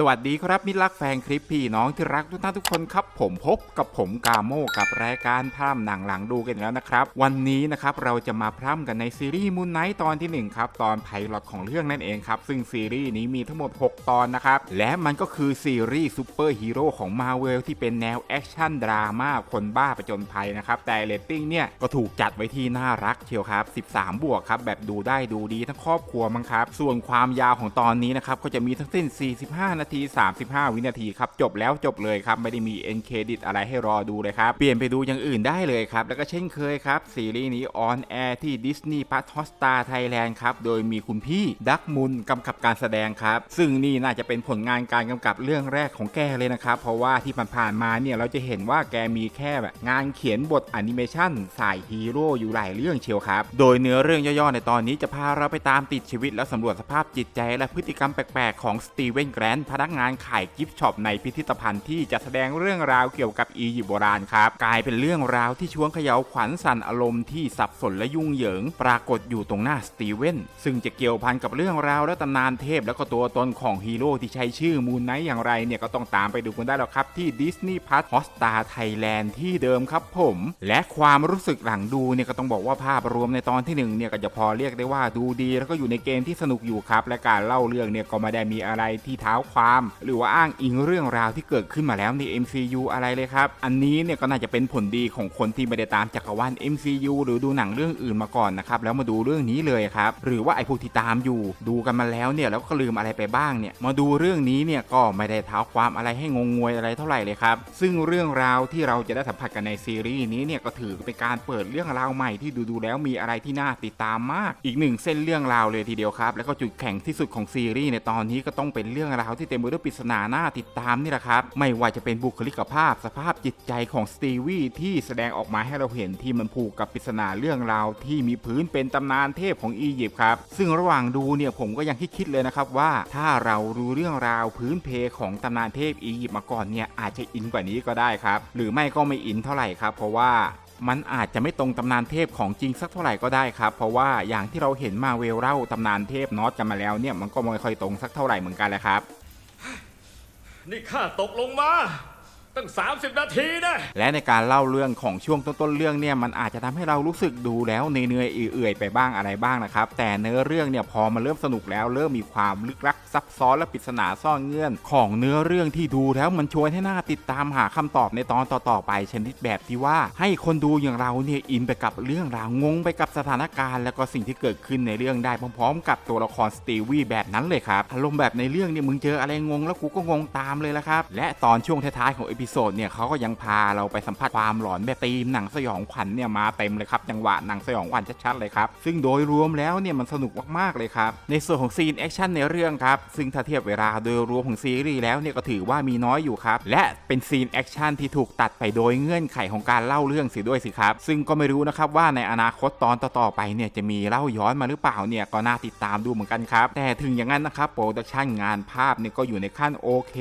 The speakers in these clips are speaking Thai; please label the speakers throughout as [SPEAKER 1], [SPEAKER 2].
[SPEAKER 1] สวัสดีครับมิตรักแฟนคลิปพี่น้องที่รักทุกท่านทุกคนครับ ผมพบกับผมกาโมกับรายการพร่ำหนังหลังดูกันแล้วนะครับ วันนี้นะครับเราจะมาพร่ำกันในซีรีส์มูนไนท์ตอนที่ 1 ครับ ตอนไพลอตของเรื่องนั่นเองครับ ซึ่งซีรีส์นี้มีทั้งหมด 6 ตอนนะครับ และมันก็คือซีรีส์ซูเปอร์ฮีโร่ของมาเวลที่เป็นแนวแอคชั่นดราม่าคนบ้าประจนภัยนะครับแต่เรตติ้งเนี่ยก็ถูกจัดไว้ที่น่ารักเชียวครับ 13 บวกครับแบบดูได้ดูดีทั้งครอบครัวมั้งครับส่วนความยาวของตอนนี้นะครับก็จะมีทั้งสิ้น 45นาที 35 วินาทีครับจบแล้วจบเลยครับไม่ได้มีเอ็นเครดิตอะไรให้รอดูเลยครับเปลี่ยนไปดูอย่างอื่นได้เลยครับแล้วก็เช่นเคยครับซีรีส์นี้ออนแอร์ที่ Disney p l u s Hotstar Thailand ครับโดยมีคุณพี่ดักมุนกำกับการแสดงครับ ซึ่งนี่น่าจะเป็นผลงานการกำกับเรื่องแรกของแกเลยนะครับเพราะว่าที่ผ่านๆมาเนี่ยเราจะเห็นว่าแกมีแค่แบบงานเขียนบทแอนิเมชันสายฮีโร่อยู่หลายเรื่องเชียวครับ โดยเนื้อเรื่องย่อๆในตอนนี้จะพาเราไปตามติดชีวิตและสำรวจสภาพจิตใจและพฤติกรรมแปลกๆของสตีเวนแกรนท์พนักงานขายกิฟต์ช็อปในพิพิธภัณฑ์ที่จะแสดงเรื่องราวเกี่ยวกับอียิปต์โบราณครับ กลายเป็นเรื่องราวที่ชวนเขย่าขวัญสั่นอารมณ์ที่สับสนและยุ่งเหยิง ปรากฏอยู่ตรงหน้าสตีเวนซึ่งจะเกี่ยวพันกับเรื่องราวและตำนานเทพและก็ตัวตนของฮีโร่ที่ใช้ชื่อมูนไนท์อย่างไรเนี่ยก็ต้องตามไปดูกันได้แล้วครับที่ Disney Plus Hotstar Thailand ที่เดิมครับผม และความรู้สึกหลังดูเนี่ยก็ต้องบอกว่าภาพรวมในตอนที่หนึ่งเนี่ยก็จะพอเรียกได้ว่าดูดี แล้วก็อยู่ในเกณฑ์ที่สนุกอยู่ครับ และการเล่าเรื่องเนี่ยก็ไม่ได้มีอะไรที่เท้าความหรือว่าอ้างอิงเรื่องราวที่เกิดขึ้นมาแล้วใน MCU อะไรเลยครับ อันนี้เนี่ยก็น่าจะเป็นผลดีของคนที่ไม่ได้ตามจักรวาล MCU หรือดูหนังเรื่องอื่นมาก่อนนะครับแล้วมาดูเรื่องนี้เลยครับหรือว่าไอ้พวกที่ตามอยู่ ดูกันมาแล้วเนี่ยแล้วก็ลืมอะไรไปบ้างเนี่ยมาดูเรื่องนี้เนี่ยก็ไม่ได้เท้าความอะไรให้งงงวยอะไรเท่าไหร่เลยครับซึ่งเรื่องราวที่เราจะได้สัมผัสกันในซีรีส์นี้เนี่ยก็ถือเป็นการเปิดเรื่องราวใหม่ที่ดูดูแล้วมีอะไรที่น่าติดตามมาก อีกหนึ่งเส้นเรื่องราวเลยทีเดียวครับแล้วก็จุดแข็งที่สุดของซีรีส์ในตอนนี้ก็ต้องเป็นเรื่องราวที่เต็มไปด้วยปริศนาหน่าติดตามนี่แหละครับ ไม่ว่าจะเป็นบุคลิกภาพสภาพจิตใจของสตีวีที่แสดงออกมาให้เราเห็นที่มันผูกกับปริศนาเรื่องราวที่มีพื้นเป็นตำนานเทพของอียิปต์ครับซึ่งระหว่างดูเนี่ยผมก็ยังคิดเลยนะครับว่าถ้าเรารู้เรื่องราวพื้นเพของตำนานเทพอียิปต์มาก่อนเนี่ยอาจจะอินกว่านี้ก็ได้ครับ หรือไม่ก็ไม่อินเท่าไหร่ครับ เพราะว่ามันอาจจะไม่ตรงตำนานเทพของจริงสักเท่าไหร่ก็ได้ครับ เพราะว่าอย่างที่เราเห็นมาเวลเล่าตำนานเทพนอตกันมาแล้วเนี่ยมันก็ไม่ค่อยตรงสักเท่าไหร่เหมือนกันแหละครับ
[SPEAKER 2] นี่ข้าตกลงมา ตั้ง 30 นาทีนะ
[SPEAKER 1] และในการเล่าเรื่องของช่วงต้นๆเรื่องเนี่ยมันอาจจะทำให้เรารู้สึกดูแล้วเหนื่อยๆเอื่อยๆไปบ้างอะไรบ้างนะครับแต่เนื้อเรื่องเนี่ยพอมาเริ่มสนุกแล้ว เริ่มมีความลึกลักซับซ้อนและปริศนาซ่อนเงื่อน ของเนื้อเรื่องที่ดูแล้วมันชวนให้หน่าติดตามหาคำตอบในตอนต่อๆไปชนิดแบบที่ว่า ให้คนดูอย่างเราเนี่ยอินไปกับเรื่องราวงงไปกับสถานการณ์ แล้วก็สิ่งที่เกิดขึ้นในเรื่องได้พร้อมๆ กับตัวละครสตีวีแบบนั้นเลยครับอารมณ์แบบในเรื่องเนี่ยมึงเจออะไรงงแล้วกูก็งงตามเลยละครับและตอนช่วงท้ายๆของเอพิโซดเนี่ยเขาก็ยังพาเราไปสัมผัสความหลอนแบบธีมหนังสยองขวัญเนี่ยมาเต็มเลยครับจังหวะหนังสยองขวัญชัดๆเลยครับซึ่งโดยรวมแล้วเนี่ยมันสนุกมากๆเลยครับในส่วนของซีนแอคชั่นในเรื่องครับซึ่งถ้าเทียบเวลาโดยรวมของซีรีส์แล้วเนี่ยก็ถือว่ามีน้อยอยู่ครับและเป็นซีนแอคชั่นที่ถูกตัดไปโดยเงื่อนไขของการเล่าเรื่องเสียด้วยสิครับซึ่งก็ไม่รู้นะครับว่าในอนาคตตอนต่อๆไปเนี่ยจะมีเล่าย้อนมาหรือเปล่าเนี่ยก็น่าติดตามดูเหมือนกันครับแต่ถึงอย่างนั้นนะครับโปรดักชั่นงานภาพเนี่ยก็อยู่ในขั้นโอเค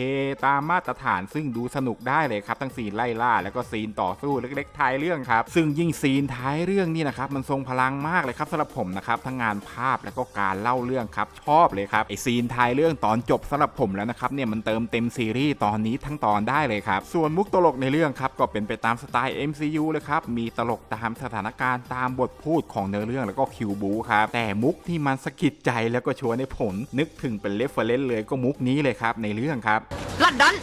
[SPEAKER 1] ตามมาตรฐานซึ่งดูสนุกได้เลยครับทั้งซีนไล่ล่าแล้วก็ซีนต่อสู้เล็กๆท้ายเรื่องครับซึ่งยิ่งซีนท้ายเรื่องนี่นะครับมันทรงพลังมากเลยครับสำหรับผมนะครับทั้งงานภาพแล้วก็การเล่าเรื่องครับชอบเลยครับไอซีนท้ายเรื่องตอนจบสำหรับผมแล้วนะครับเนี่ยมันเติมเต็มซีรีส์ตอนนี้ทั้งตอนได้เลยครับส่วนมุกตลกในเรื่องครับก็เป็นไปตามสไตล์ MCU เลยครับมีตลกตามสถานการณ์ตามบทพูดของเนื้อเรื่องแล้วก็คิวบูครับแต่มุกที่มันสะกิดใจแล้วก็ชวนให้ผลนึกถึงเป็นเลฟเฟรนเลยก็มุกนี้เลยครับในเรื่องครับ
[SPEAKER 3] ลอนดอน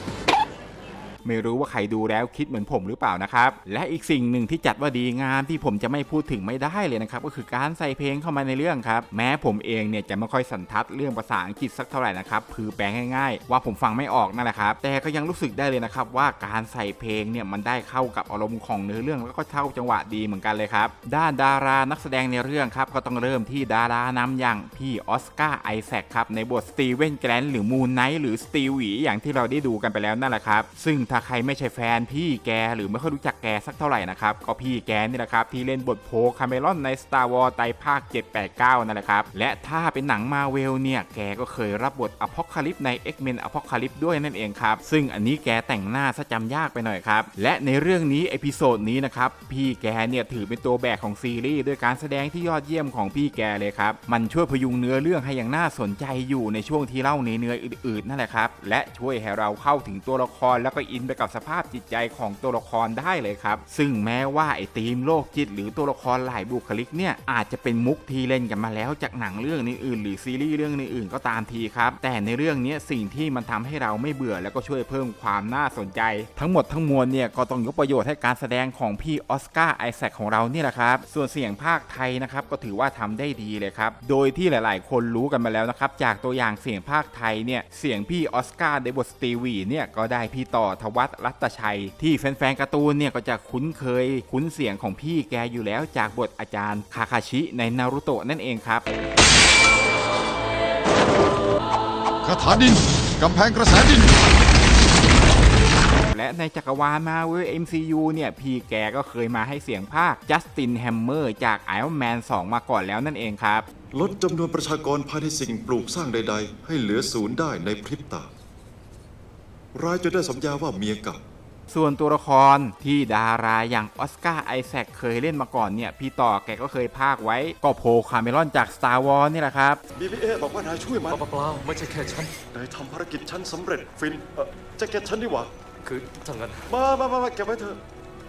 [SPEAKER 1] ไม่รู้ว่าใครดูแล้วคิดเหมือนผมหรือเปล่านะครับ และอีกสิ่งหนึ่งที่จัดว่าดีงามที่ผมจะไม่พูดถึงไม่ได้เลยนะครับ ก็คือการใส่เพลงเข้ามาในเรื่องครับ แม้ผมเองเนี่ยจะไม่ค่อยสันทัดเรื่องภาษาอังกฤษสักเท่าไหร่นะครับคือแปลง่ายๆ ว่าผมฟังไม่ออกนั่นแหละครับแต่ก็ยังรู้สึกได้เลยนะครับว่าการใส่เพลงเนี่ยมันได้เข้ากับอารมณ์ของเนื้อเรื่องแล้วก็เข้าจังหวะดีเหมือนกันเลยครับด้านดารานักแสดงในเรื่องครับก็ต้องเริ่มที่ดารานำอย่างพี่ออสการ์ไอแซคครับในบทสตีเวนแกรนหรือมูนไนท์หรือสตีวีอย่างที่เราได้ดูกันไปแล้วนั่นแหละครับซึ่งถ้าใครไม่ใช่แฟนพี่แกหรือไม่ค่อยรู้จักแกสักเท่าไหร่นะครับก็พี่แกนี่แหละครับที่เล่นบทโพคาเมรอนใน Star Wars ไตภาค 789 นั่นแหละครับ และถ้าเป็นหนังมาเวลเนี่ย แกก็เคยรับบทอพอคาลิปใน X-Men อพอคาลิปด้วยนั่นเองครับ ซึ่งอันนี้แกแต่งหน้าซะจำยากไปหน่อยครับ และในเรื่องนี้เอพิโซดนี้นะครับ พี่แกเนี่ยถือเป็นตัวแบกของซีรีส์ด้วยการแสดงที่ยอดเยี่ยมของพี่แกเลยครับ มันช่วยพยุงเนื้อเรื่องให้อย่างน่าสนใจอยู่ในช่วงที่เล่าเนื้ออื่นๆนั่นแหละครับและช่วยให้เราเข้าถึงตัวละครแล้วก็อินไปกับสภาพจิตใจของตัวละครได้เลยครับ ซึ่งแม้ว่าไอ้ธีมโลกจิตหรือตัวละครหลายบุคลิกเนี่ยอาจจะเป็นมุกที่เล่นกันมาแล้วจากหนังเรื่องอื่นหรือซีรีส์เรื่องอื่นก็ตามทีครับ แต่ในเรื่องนี้สิ่งที่มันทำให้เราไม่เบื่อแล้วก็ช่วยเพิ่มความน่าสนใจ ทั้งหมดทั้งมวลเนี่ยก็ต้องยกประโยชน์ให้การแสดงของพี่ออสการ์ไอแซคของเราเนี่ยแหละครับ ส่วนเสียงภาคไทยนะครับก็ถือว่าทำได้ดีเลยครับ โดยที่หลาย ๆ คนรู้กันมาแล้วนะครับจากตัวอย่างเสียงภาคไทยเนี่ยเสียงพี่ออสการ์ในบทสตีวีเนี่ยก็ได้พี่ต่อทวัฒน์รัตชัย ที่แฟนๆการ์ตูนเนี่ยก็จะคุ้นเคยคุ้นเสียงของพี่แกอยู่แล้วจากบทอาจารย์คาคาชิในนารุโตะนั่นเองครับ
[SPEAKER 3] คาถาดินกำแพงกระแสดิน
[SPEAKER 1] และในจักรวาลมาเวล MCU เนี่ย พี่แกก็เคยมาให้เสียงภาคจัสตินแฮมเมอร์จาก Iron Man 2 มาก่อนแล้วนั่นเองครับ
[SPEAKER 3] ลดจำนวนประชากรภายในสิ่งปลูกสร้างใด ๆ ให้เหลือศูนย์ได้ในพริบตา รายจะได้สัญญาว่าเมียเก่า
[SPEAKER 1] ส่วนตัวละครที่ดาราอย่างออสการ์ไอแซคเคยเล่นมาก่อนเนี่ย พี่ต่อแกก็เคยภาคไว้ก็โพคาเมรอนจาก Star Wars นี่แหละครับ
[SPEAKER 3] BBA บอกว่านายช่วยมัน
[SPEAKER 4] เปล่าๆไม่ใช่แค่ฉัน
[SPEAKER 3] นายทำภารกิจฉันสำเร็จฟินเอ่อแจ็คเก็ตฉันดีกว่า
[SPEAKER 4] คือถ้างั้น
[SPEAKER 3] มามามามาเก็บไว้เถอะ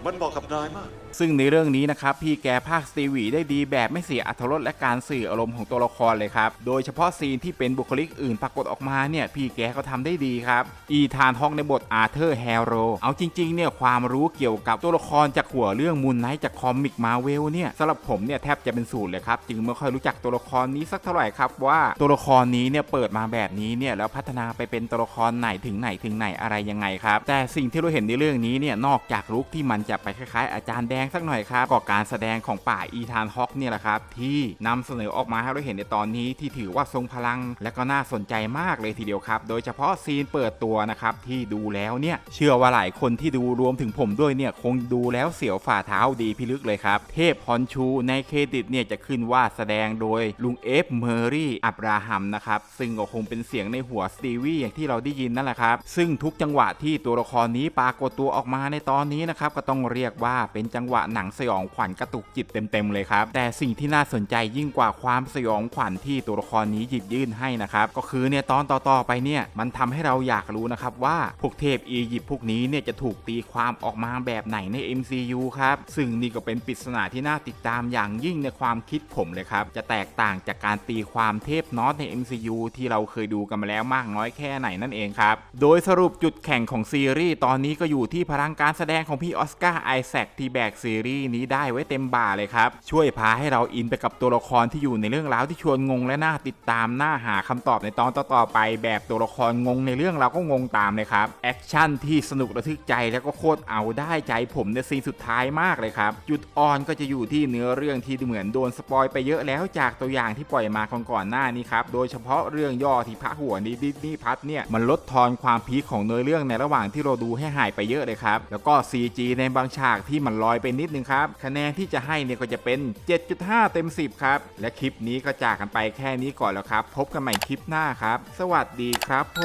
[SPEAKER 3] มันบอกกับนายมาก
[SPEAKER 1] ซึ่งในเรื่องนี้นะครับพี่แกภาคสตีวีได้ดีแบบไม่เสียอัธรสและการสื่ออารมณ์ของตัวละครเลยครับ โดยเฉพาะซีนที่เป็นบุคลิกอื่นปรากฏออกมาเนี่ยพี่แกก็ทำได้ดีครับ อีธานฮอกในบทอาร์เธอร์แฮโรเอาจริงๆเนี่ยความรู้เกี่ยวกับตัวละครจากหัวเรื่องมูนไนท์จากคอมิกมาเวลเนี่ยสำหรับผมเนี่ยแทบจะเป็นศูนย์เลยครับจึงไม่ค่อยรู้จักตัวละครนี้สักเท่าไหร่ครับว่าตัวละครนี้เนี่ยเปิดมาแบบนี้เนี่ยแล้วพัฒนาไปเป็นตัวละครไหนถึงไหนถึงไหนอะไรยังไงครับแต่สิ่งที่เราเห็นในเรื่องนี้เนี่ยนอกจากลุกที่มันจะไปคล้ายๆอาจารย์แดงสักหน่อยครับก็การแสดงของป่าอีธานฮอกเนี่ยแหละครับ ที่นำเสนอออกมาให้เราเห็นในตอนนี้ที่ถือว่าทรงพลัง และก็น่าสนใจมากเลยทีเดียวครับ โดยเฉพาะซีนเปิดตัวนะครับที่ดูแล้วเนี่ยเชื่อว่าหลายคนที่ดูรวมถึงผมด้วยเนี่ยคงดูแล้วเสียวฝ่าเท้าดีพิลึกเลยครับ เทพฮอนชูในเครดิตเนี่ยจะขึ้นว่าแสดงโดยลุงเอฟเมอรี่อับราฮัมนะครับซึ่งก็คงเป็นเสียงในหัวสตีวี่อย่างที่เราได้ยินนั่นแหละครับ ซึ่งทุกจังหวะที่ตัวละครนี้ปรากฏตัวออกมาในตอนนี้นะครับก็ต้องเรียกว่าเป็นจังหวะหนังสยองขวัญกระตุกจิตเต็มๆเลยครับ แต่สิ่งที่น่าสนใจยิ่งกว่าความสยองขวัญที่ตัวละครนี้หยิบยื่นให้นะครับก็คือเนี่ยตอนต่อๆไปเนี่ยมันทำให้เราอยากรู้นะครับว่าพวกเทพอียิปต์พวกนี้เนี่ยจะถูกตีความออกมาแบบไหนใน MCU ครับซึ่งนี่ก็เป็นปริศนาที่น่าติดตามอย่างยิ่งในความคิดผมเลยครับจะแตกต่างจากการตีความเทพนอตใน MCU ที่เราเคยดูกันมาแล้วมากน้อยแค่ไหนนั่นเองครับโดยสรุปจุดแข่งของซีรีส์ตอนนี้ก็อยู่ที่พลังการแสดงของพี่ออสการ์ไอแซคที่แบกซีรีส์นี้ได้ไว้เต็มบ่าเลยครับ ช่วยพาให้เราอินไปกับตัวละครที่อยู่ในเรื่องราวที่ชวนงงและน่าติดตามน่าหาคำตอบในตอนต่อๆไป แบบตัวละครงงในเรื่องเราก็งงตามเลยครับแอคชั่นที่สนุกระทึกใจแล้วก็โคตรเอาได้ใจผมในซีนสุดท้ายมากเลยครับจุดอ่อนก็จะอยู่ที่เนื้อเรื่องที่เหมือนโดนสปอยไปเยอะแล้วจากตัวอย่างที่ปล่อยมาก่อนๆหน้านี้ครับโดยเฉพาะเรื่องย่อที่พระหัวนี้ดิสนีย์พัทเนี่ยมันลดทอนความพีคของเนื้อเรื่องในระหว่างที่เราดูให้หายไปเยอะเลยครับแล้วก็ CG ในบางฉากที่มันลอยไปนิดนึงครับ คะแนนที่จะให้เนี่ยก็จะเป็น 7.5 เต็ม 10 ครับ และคลิปนี้ก็จากกันไปแค่นี้ก่อนแล้วครับ พบกันใหม่คลิปหน้าครับ สวัสดีครับผ